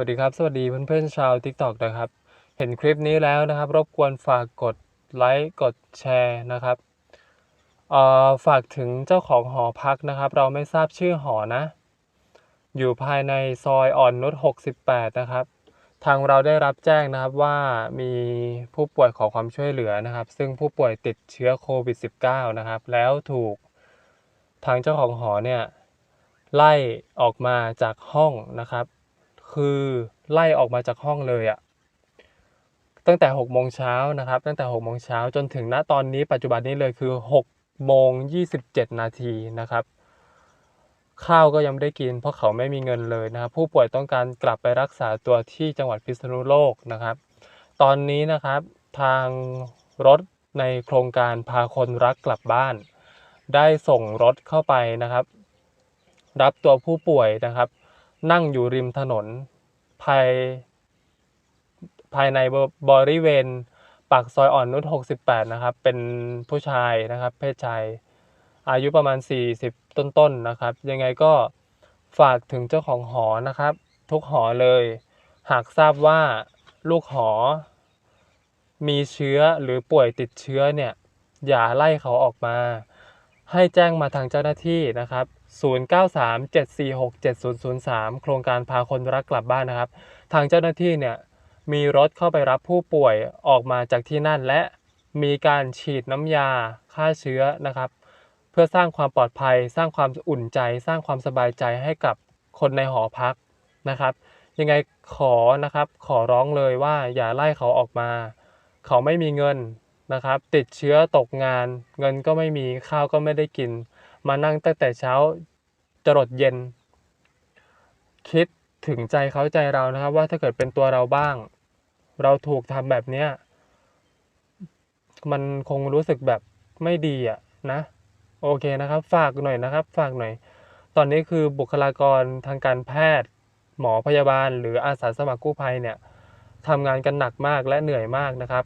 วัสดีครับ สวัสดีเพื่อนๆชาว TikTok นะครับ เห็นคลิปนี้แล้วนะครับ รบกวนฝากกดไลค์กดแชร์นะครับเอ่อฝากถึงเจ้าของหอพักนะครับ เราไม่ทราบชื่อหอนะ อยู่ภายในซอยอ่อนนุช68 นะครับ ทางเราได้รับแจ้งนะครับว่ามีผู้ป่วยขอความช่วยเหลือนะครับ ซึ่งผู้ป่วยติดเชื้อโควิด -19 นะครับ แล้วถูกทางเจ้าของหอเนี่ยไล่ออกมาจากห้องนะครับ คือไล่ออกมาจากห้องเลยอะตั้งแต่6โมงเช้านะครับ ตั้งแต่6โมงเช้าจนถึงณตอนนี้ปัจจุบันนี้เลยคือ6โมง27 นาทีนะครับ ข้าวก็ยังไม่ได้กิน เพราะเขาไม่มีเงินเลยนะครับ ผู้ป่วยต้องการกลับไปรักษาตัวที่จังหวัดพิษณุโลกนะครับ ตอนนี้นะครับทางรถในโครงการพาคนรักกลับบ้าน ได้ส่งรถเข้าไปนะครับ รับตัวผู้ป่วยนะครับ นั่งอยู่ริมถนน ภายภายในบริเวณปากซอยอ่อนนุช68 นะครับ เป็นผู้ชายนะครับ เพศชาย อายุประมาณ 40 ต้นๆนะครับ ยังไงก็ฝากถึงเจ้าของหอนะครับ ทุกหอเลย หากทราบว่าลูกหอ มีเชื้อหรือป่วยติดเชื้อเนี่ย อย่าไล่เขาออกมา ให้แจ้งมาทางเจ้าหน้าที่นะครับ 0937467003 โครงการพาคนรักกลับบ้านนะครับ ทางเจ้าหน้าที่เนี่ยมีรถเข้าไปรับผู้ป่วยออกมาจากที่นั่น และมีการฉีดน้ำยาฆ่าเชื้อนะครับ เพื่อสร้างความปลอดภัย สร้างความอุ่นใจ สร้างความสบายใจให้กับคนในหอพักนะครับ ยังไงขอนะครับขอร้องเลยว่าอย่าไล่เขาออกมา เขาไม่มีเงินนะครับ ติดเชื้อตกงาน เงินก็ไม่มีข้าวก็ไม่ได้กิน มานั่งตั้งแต่เช้าจรดเย็น คิดถึงใจเขาใจเรานะครับ ว่าถ้าเกิดเป็นตัวเราบ้าง เราถูกทำแบบเนี้ยมันคงรู้สึกแบบไม่ดีอะนะ โอเคนะครับ ฝากหน่อยนะครับ ฝากหน่อย ตอนนี้คือบุคลากรทางการแพทย์ หมอพยาบาล หรืออาสาสมัครกู้ภัยเนี่ยทำงานกันหนักมากและเหนื่อยมากนะครับ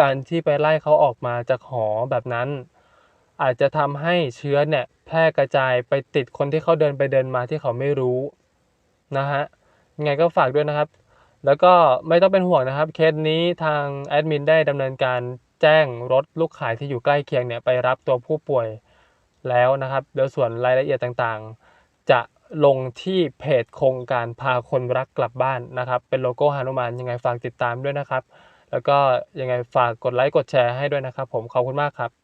การที่ไปไล่เขาออกมาจากหอแบบนั้น อาจจะทำให้เชื้อเนี่ยแพร่กระจายไปติดคนที่เขาเดินไปเดินมาที่เขาไม่รู้นะฮะยังไงก็ฝากด้วยนะครับ แล้วก็ไม่ต้องเป็นห่วงนะครับ เคสนี้ทางแอดมินได้ดำเนินการแจ้งรถลูกขายที่อยู่ใกล้เคียงเนี่ยไปรับตัวผู้ป่วยแล้วนะครับเดี๋ยวส่วนรายละเอียดต่างๆ จะลงที่เพจโครงการพาคนรักกลับบ้านนะครับ เป็นโลโก้ฮานุมานยังไงฝากติดตามด้วยนะครับ แล้วก็ยังไงฝากกดไลค์กดแชร์ให้ด้วยนะครับ ผมขอบคุณมากครับ